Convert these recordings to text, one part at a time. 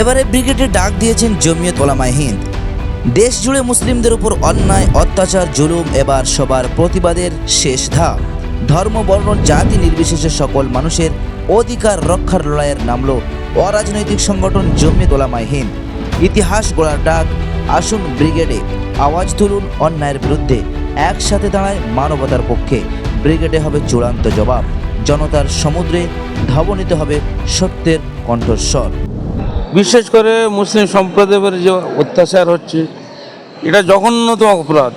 এবারে ব্রিগেডে ডাক দিয়েছেন জমিয়ত ওলামায় হিন্দ। দেশ জুড়ে মুসলিমদের উপর অন্যায়, অত্যাচার, জুলুম এবার সবার প্রতিবাদের শেষ ধাপ। ধর্ম, বর্ণ, জাতি নির্বিশেষে সকল মানুষের অধিকার রক্ষার লড়াইয়ের নামল অরাজনৈতিক সংগঠন জমিয়ত ওলামায় হিন্দ। ইতিহাস গড়ার ডাক, আসুন ব্রিগেডে আওয়াজ তুলুন অন্যায়ের বিরুদ্ধে, একসাথে দাঁড়ায় মানবতার পক্ষে। ব্রিগেডে হবে চূড়ান্ত জবাব, জনতার সমুদ্রে ধাবনিত হবে সত্যের কণ্ঠস্বর। বিশেষ করে মুসলিম সম্প্রদায়ের যে অত্যাচার হচ্ছে, এটা জঘন্যতম অপরাধ।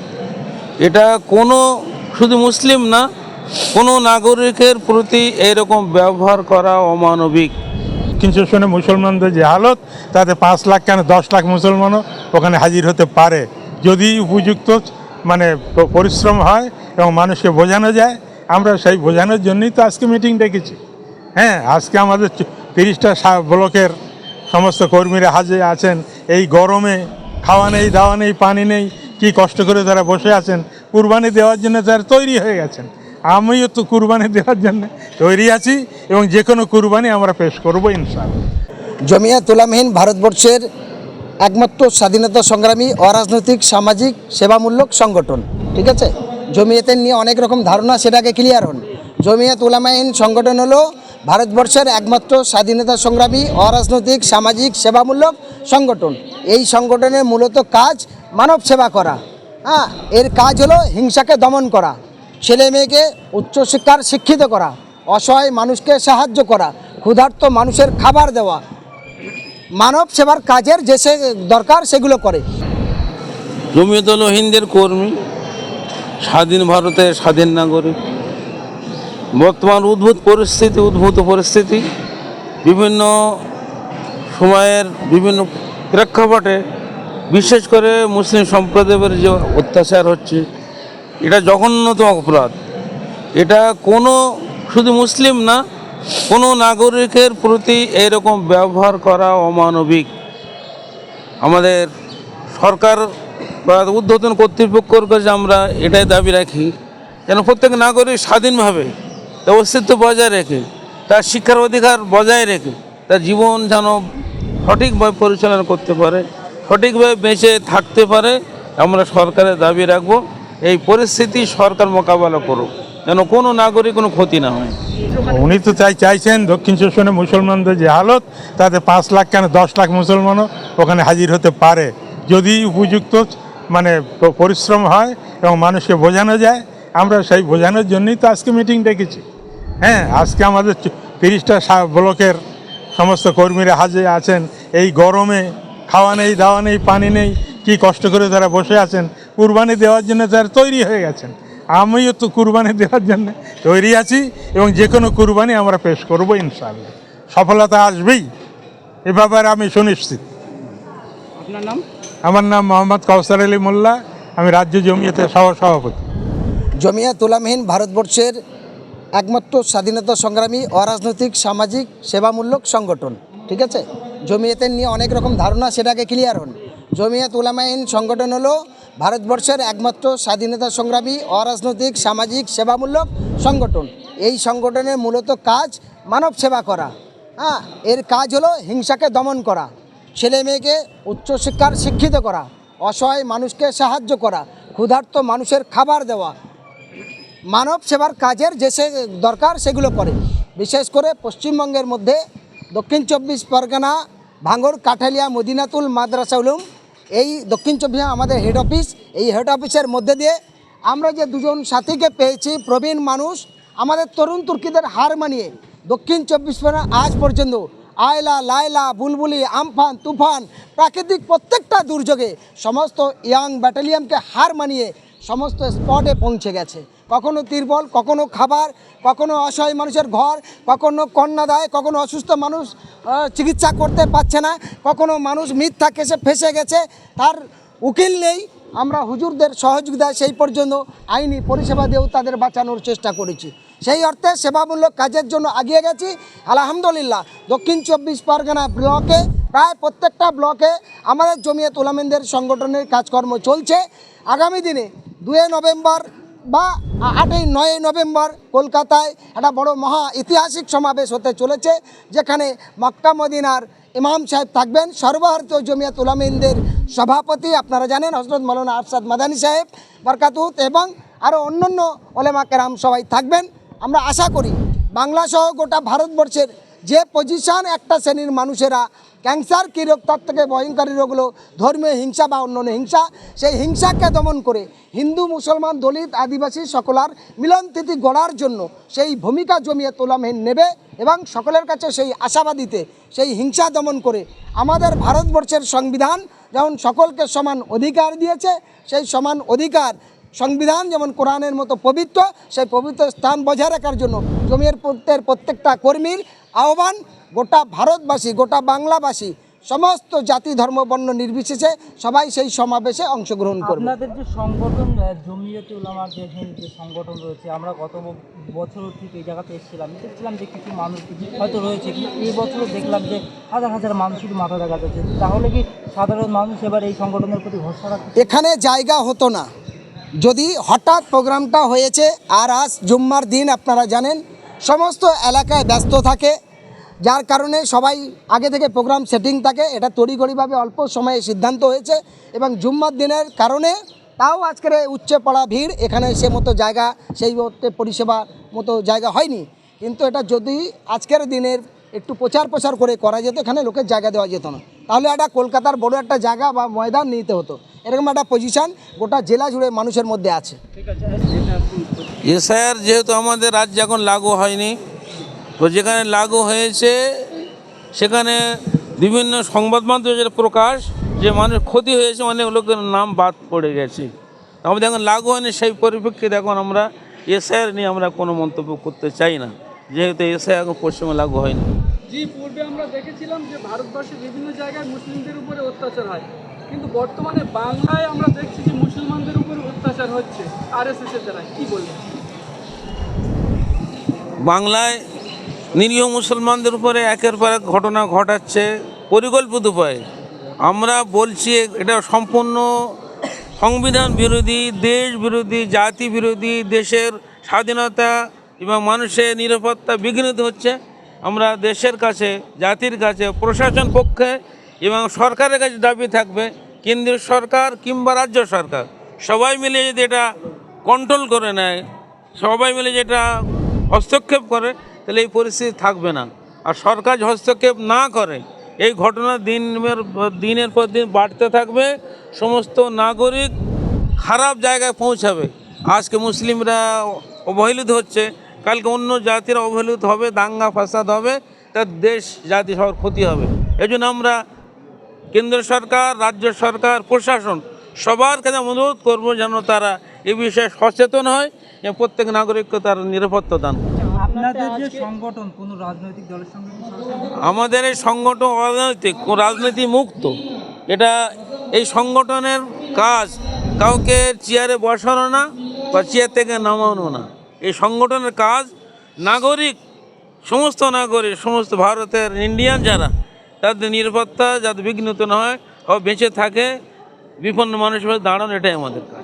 এটা কোনো, শুধু মুসলিম না, কোনো নাগরিকের প্রতি এরকম ব্যবহার করা অমানবিক। কিন্তু শুনে মুসলমানদের যে হালত, তাতে পাঁচ লাখ কেন দশ লাখ মুসলমানও ওখানে হাজির হতে পারে। যদি উপযুক্ত মানে পরিশ্রম হয় এবং মানুষকে বোঝানো যায়, আমরা সেই বোঝানোর জন্যই তো আজকে মিটিং ডেকেছি। হ্যাঁ আজকে আমাদের তিরিশটা ব্লকের সমস্ত কর্মীরা হাজে আছেন। এই গরমে খাওয়া নেই, দাওয়া নেই, পানি নেই, কি কষ্ট করে তারা বসে আছেন? কুরবানি দেওয়ার জন্য তারা তৈরি হয়ে গেছেন। আমিও তো কুরবানি দেওয়ার জন্য তৈরি আছি এবং যে কোনো কুরবানি আমরা পেশ করব ইনশাআল্লাহ। জমিয়া তুলামহীন ভারতবর্ষের একমাত্র স্বাধীনতা সংগ্রামী অরাজনৈতিক, সামাজিক, সেবামূলক সংগঠন। ঠিক আছে? জমিয়াতের নিয়ে অনেক রকম ধারণা, সেটাকে ক্লিয়ার হন। জমিয়াত উলামাহীন সংগঠন হলো ভারতবর্ষের একমাত্র স্বাধীনতা সংগ্রামী, অরাজনৈতিক, সামাজিক, সেবামূলক সংগঠন। এই সংগঠনের মূলত কাজ মানব সেবা করা। হ্যাঁ এর কাজ হলো হিংসাকে দমন করা, ছেলে মেয়েকে উচ্চশিক্ষার শিক্ষিত করা, অসহায় মানুষকে সাহায্য করা, ক্ষুধার্ত মানুষের খাবার দেওয়া। মানব সেবার কাজের যে সে দরকার সেগুলো করে। জমিয়তুল হিন্দের কর্মী, স্বাধীন ভারতের স্বাধীন নাগরিক। বর্তমান উদ্ভূত পরিস্থিতি উদ্ভূত পরিস্থিতি, বিভিন্ন সময়ের বিভিন্ন প্রেক্ষাপটে বিশেষ করে মুসলিম সম্প্রদায়ের যে অত্যাচার হচ্ছে, এটা জঘন্যতম অপরাধ। এটা কোনো, শুধু মুসলিম না, কোনো নাগরিকের প্রতি এরকম ব্যবহার করা অমানবিক। আমাদের সরকার বা উদ্বোধন কর্তৃপক্ষের কাছে আমরা এটাই দাবি রাখি, যেন প্রত্যেক নাগরিক স্বাধীনভাবে তার অস্তিত্ব বজায় রেখে, তার শিক্ষার অধিকার বজায় রেখে, তার জীবন যেন সঠিকভাবে পরিচালনা করতে পারে, সঠিকভাবে বেঁচে থাকতে পারে, আমরা সরকারের দাবি রাখব, এই পরিস্থিতি সরকার মোকাবেলা করুক, যেন কোনো নাগরিক কোনো ক্ষতি না হয়। উনি তো চাই চাইছেন দক্ষিণ শোষণে মুসলমানদের যে হালত, তাতে পাঁচ লাখ কেন দশ লাখ মুসলমানও ওখানে হাজির হতে পারে। যদি উপযুক্ত মানে পরিশ্রম হয় এবং মানুষকে বোঝানো যায়, আমরা সেই বোঝানোর জন্যই তো আজকে মিটিং ডেকেছি। হ্যাঁ আজকে আমাদের তিরিশটা ব্লকের সমস্ত কর্মীরা হাজে আছেন। এই গরমে খাওয়া নেই দাওয়া নেই পানি নেই কি কষ্ট করে তারা বসে আছেন। কুরবানি দেওয়ার জন্য তারা তৈরি হয়ে গেছেন। আমিও তো কুরবানি দেওয়ার জন্য তৈরি আছি এবং যে কোনো কুরবানি আমরা পেশ করব ইনশাআল্লাহ। সফলতা আসবেই। এ ব্যাপারে আমি সুনিশ্চিত। আপনার নাম? আমার নাম মোহাম্মদ কৌসার আলী মোল্লা। আমি রাজ্য জমিয়তের সহ সভাপতি জমিয়া তুলামহীন ভারতবর্ষের একমাত্র স্বাধীনতা সংগ্রামী, অরাজনৈতিক, সামাজিক, সেবামূলক সংগঠন, ঠিক আছে? জমিয়াতের নিয়ে অনেক রকম ধারণা, সেটাকে ক্লিয়ার হন। জমিয়াত উলামাইন সংগঠন হলো ভারতবর্ষের একমাত্র স্বাধীনতা সংগ্রামী, অরাজনৈতিক, সামাজিক, সেবামূলক সংগঠন। এই সংগঠনের মূলত কাজ মানব সেবা করা। হ্যাঁ এর কাজ হলো হিংসাকে দমন করা, ছেলে মেয়েকে উচ্চশিক্ষার শিক্ষিত করা, অসহায় মানুষকে সাহায্য করা, ক্ষুধার্ত মানুষের খাবার দেওয়া মানব সেবার কাজের যে সে দরকার সেগুলো করে বিশেষ করে পশ্চিমবঙ্গের মধ্যে দক্ষিণ চব্বিশ পরগনা, ভাঙ্গর, কাঠালিয়া, মদিনাতুল মাদ্রাসা উলুম, এই দক্ষিণ চব্বিশ আমাদের হেড অফিস এই হেড অফিসের মধ্যে দিয়ে আমরা যে দুজন সাথীকে পেয়েছি, প্রবীণ মানুষ, আমাদের তরুণ তুর্কিদের হার মানিয়ে দক্ষিণ চব্বিশ পরগনা আজ পর্যন্ত আয়লা, লায়লা, বুলবুলি, আমফান, তুফান, প্রাকৃতিক প্রত্যেকটা দুর্যোগে সমস্ত ইয়াং ব্যাটালিয়নকে হার মানিয়ে সমস্ত স্পটে পৌঁছে গেছে। কখনো তিরবল, কখনো খাবার, কখনো অসহায় মানুষের ঘর, কখনো কন্যাদায় কখনো অসুস্থ মানুষ চিকিৎসা করতে পারছে না, কখনো মানুষ মিথ্যা কেসে ফেসে গেছে, তার উকিল নেই। আমরা হুজুরদের সহযোগিতায় সেই পর্যন্ত আইনি পরিষেবা দিয়েও তাদের বাঁচানোর চেষ্টা করেছি। সেই অর্থে সেবামূলক কাজের জন্য আগিয়ে গেছি। আলহামদুলিল্লাহ, দক্ষিণ চব্বিশ পরগনা ব্লকে, প্রায় প্রত্যেকটা ব্লকে আমাদের জমিয়ত উলামেনদের সংগঠনের কাজকর্ম চলছে। আগামী দিনে দুয়ে নভেম্বর বা আটই নয় নভেম্বর কলকাতায় একটা বড় মহা ঐতিহাসিক সমাবেশ হতে চলেছে, যেখানে মক্কা মদিনার ইমাম সাহেব থাকবেন। সর্বভারতীয় জমিয়াত উলামিনদের সভাপতি আপনারা জানেন হজরত মৌলানা আরশাদ মাদানী সাহেব বরকাতুত এবং আরও অন্যান্য ওলেমা কেরাম সবাই থাকবেন। আমরা আশা করি বাংলা সহ গোটা ভারতবর্ষের যে পজিশন একটা শ্রেণির মানুষেরা ক্যান্সার কী রোগ তার থেকে ভয়ঙ্করী রোগ হলো ধর্মীয় হিংসা বা অন্যান্য হিংসা, সেই হিংসাকে দমন করে হিন্দু, মুসলমান, দলিত, আদিবাসী সকলার মিলনতিথি গড়ার জন্য সেই ভূমিকা জমিয়ে তোলামহীন নেবে এবং সকলের কাছে সেই আশাবাদীতে সেই হিংসা দমন করে আমাদের ভারতবর্ষের সংবিধান যেমন সকলকে সমান অধিকার দিয়েছে, সেই সমান অধিকার সংবিধান যেমন কোরআনের মতো পবিত্র, সেই পবিত্র স্থান বজায় রাখার জন্য জমির প্রত্যেক প্রত্যেকটা কর্মীর আহ্বান গোটা ভারতবাসী গোটা বাংলাবাসী সমস্ত জাতি ধর্ম বর্ণ নির্বিশেষে সবাই সেই সমাবেশে অংশগ্রহণ করবে। আপনাদের যে সংগঠন জমিয়তে উলামার যে সংগঠন রয়েছে আমরা গত বছর ঠিক এই জায়গাতে এসেছিলাম। দেখছিলাম যে কিছু মানুষ হয়তো রয়েছে কিন্তু এই বছরও দেখলাম যে হাজার হাজার মানুষের মাথা দেখা যাচ্ছে। তাহলে কি সাধারণ মানুষ এবার এই সংগঠনের প্রতি ভরসা রাখছে এখানে জায়গা হতো না। যদি হঠাৎ প্রোগ্রামটা হয়েছে আর আজ জুম্মার দিন আপনারা জানেন সমস্ত এলাকায় ব্যস্ত থাকে, যার কারণে সবাই আগে থেকে প্রোগ্রাম সেটিং থাকে। এটা তড়িঘড়িভাবে অল্প সময়ে সিদ্ধান্ত হয়েছে এবং জুম্মার দিনের কারণে তাও আজকের উচ্চে পড়া ভিড়, এখানে সে মতো জায়গা, সেই মতো পরিষেবা মতো জায়গা হয়নি। কিন্তু এটা যদি আজকের দিনের একটু প্রচার প্রসার করে করা যেত, এখানে লোকের জায়গা দেওয়া যেত না। তাহলে একটা কলকাতার বড় একটা জায়গা বা ময়দান নিতে হতো। এরকম একটা পজিশন গোটা জেলা জুড়ে মানুষের মধ্যে আছে। ঠিক আছে এসআইআর যেহেতু আমাদের রাজ্যে এখন লাগু হয়নি, তো যেখানে লাগু হয়েছে, সেখানে বিভিন্ন সংবাদ মাধ্যমের প্রকাশ, যে মানুষ ক্ষতি হয়েছে, অনেক লোকের নাম বাদ পড়ে গেছে। আমাদের এখন লাগু হয়নি, সেই পরিপ্রেক্ষিতে এখন আমরা এসআইআর নিয়ে আমরা কোনো মন্তব্য করতে চাই না। যেহেতু এসআইআর এখন পশ্চিমে লাগু হয়নি। জি, পূর্বে আমরা দেখেছিলাম যে ভারতবর্ষের বিভিন্ন জায়গায় মুসলিমদের উপরে অত্যাচার হয়। কিন্তু বর্তমানে বাংলায় আমরা দেখছি যে মুসলমানদের উপরে অত্যাচার হচ্ছে আরএসএস এর দ্বারা কি বলবেন বাংলায় নিরীহ মুসলমানদের উপরে একের পর এক ঘটনা ঘটাচ্ছে পরিকল্পিত উপায়ে। আমরা বলছি এটা সম্পূর্ণ সংবিধান বিরোধী, দেশ বিরোধী, জাতি বিরোধী, দেশের স্বাধীনতা এবং মানুষের নিরাপত্তা বিঘ্নিত হচ্ছে। আমরা দেশের কাছে, জাতির কাছে, প্রশাসন পক্ষে এবং সরকারের কাছে দাবি থাকবে, কেন্দ্রীয় সরকার কিংবা রাজ্য সরকার। সবাই মিলে যদি এটা কন্ট্রোল করে নেয়, সবাই মিলে যেটা হস্তক্ষেপ করে, তাহলে এই পরিস্থিতি থাকবে না। আর সরকার হস্তক্ষেপ না করে, এই ঘটনা দিনের দিনের পর দিন বাড়তে থাকবে, সমস্ত নাগরিক খারাপ জায়গায় পৌঁছাবে। আজকে মুসলিমরা অবহেলিত হচ্ছে কালকে অন্য জাতিরা অবহেলিত হবে দাঙ্গা ফাসাদ হবে তার দেশ জাতি সবার ক্ষতি হবে। এই জন্য আমরা কেন্দ্র সরকার রাজ্য সরকার প্রশাসন সবার কাছে অনুরোধ করব যেন তারা এ বিষয়ে সচেতন হয় এবং প্রত্যেক নাগরিককে তার নিরাপত্তা দান করে। আপনাদের যে সংগঠন কোনো রাজনৈতিক দলের সঙ্গে আমাদের এই সংগঠন অরাজনৈতিক রাজনীতি মুক্ত। এটা এই সংগঠনের কাজ কাউকে চেয়ারে বসানো না বা চেয়ার থেকে নামানো না। এই সংগঠনের কাজ, নাগরিক, সমস্ত নাগরিক, সমস্ত ভারতের ইন্ডিয়ান যারা, তাদের নিরাপত্তা, যাতে বিঘ্নিত না হয় বেঁচে থাকে, বিপন্ন মানুষের দাঁড়ানো এটাই আমাদের কাজ।